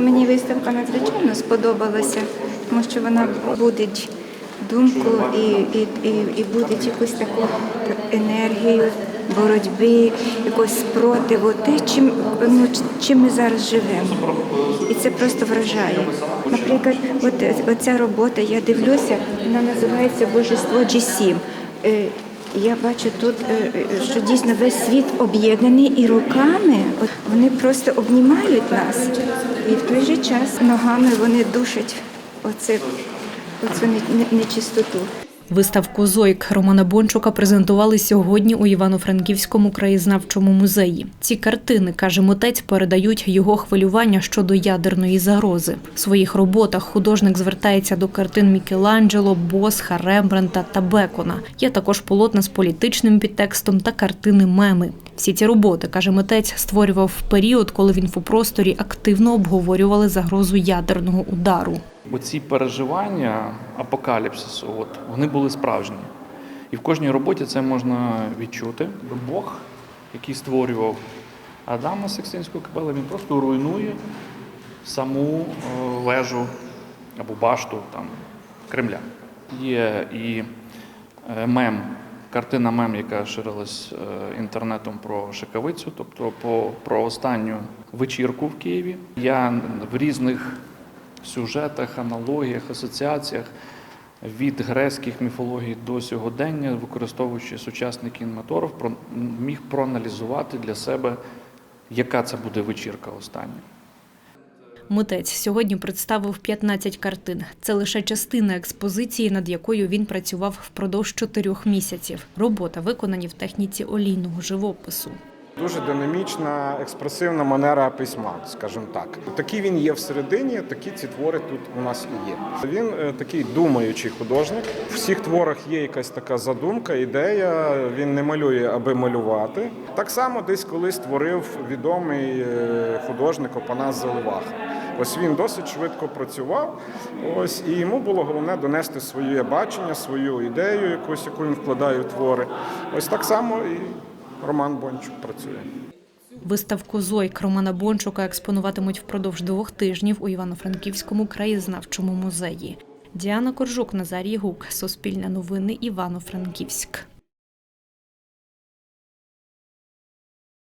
мені виставка надзвичайно сподобалася, тому що вона будить думку і, і, і, і будить якусь таку енергію боротьби, якогось спротиву, те, чим, ну, чим ми зараз живемо. І це просто вражає. Наприклад, от, оця робота, я дивлюся, вона називається Божество G7. Я бачу тут, е, е, що дійсно весь світ об'єднаний і руками вони просто обнімають нас. І в той же час ногами вони душать оце, оцю не- не- нечистоту. Виставку Зойк Романа Бончука презентували сьогодні у Івано-Франківському краєзнавчому музеї. Ці картини, каже митець, передають його хвилювання щодо ядерної загрози. В своїх роботах художник звертається до картин Мікеланджело, Босха, Рембранта та Бекона. Є також полотна з політичним підтекстом та картини меми. Всі ці роботи, каже митець, створював в період, коли в інфопросторі активно обговорювали загрозу ядерного удару. Оці переживання апокаліпсису, от, вони були справжні. І в кожній роботі це можна відчути. Бог, який створював Адама Секстинського капела, він просто руйнує саму е, вежу або башту там, Кремля. Є і е, мем, картина мем, яка ширилась е, інтернетом про Шикавицю, тобто по, про останню вечірку в Києві. Я в різних сюжетах, аналогіях, асоціаціях від грецьких міфологій до сьогодення, використовуючи сучасний кінематограф, міг проаналізувати для себе, яка це буде вечірка остання. Митець сьогодні представив 15 картин. Це лише частина експозиції, над якою він працював впродовж чотирьох місяців. Робота виконані в техніці олійного живопису. Дуже динамічна, експресивна манера письма, скажімо так. Такий він є всередині, такі ці твори тут у нас і є. Він е, такий думаючий художник. В всіх творах є якась така задумка, ідея. Він не малює, аби малювати. Так само десь колись творив відомий е, художник Опанас Заливах. Ось він досить швидко працював. Ось і йому було головне донести своє бачення, свою ідею, якусь яку він вкладає в твори. Ось так само і Роман Бончук працює. Виставку Зойк Романа Бончука експонуватимуть впродовж двох тижнів у Івано-Франківському краєзнавчому музеї. Діана Коржук, Назарій Гук, Суспільне новини, Івано-Франківськ.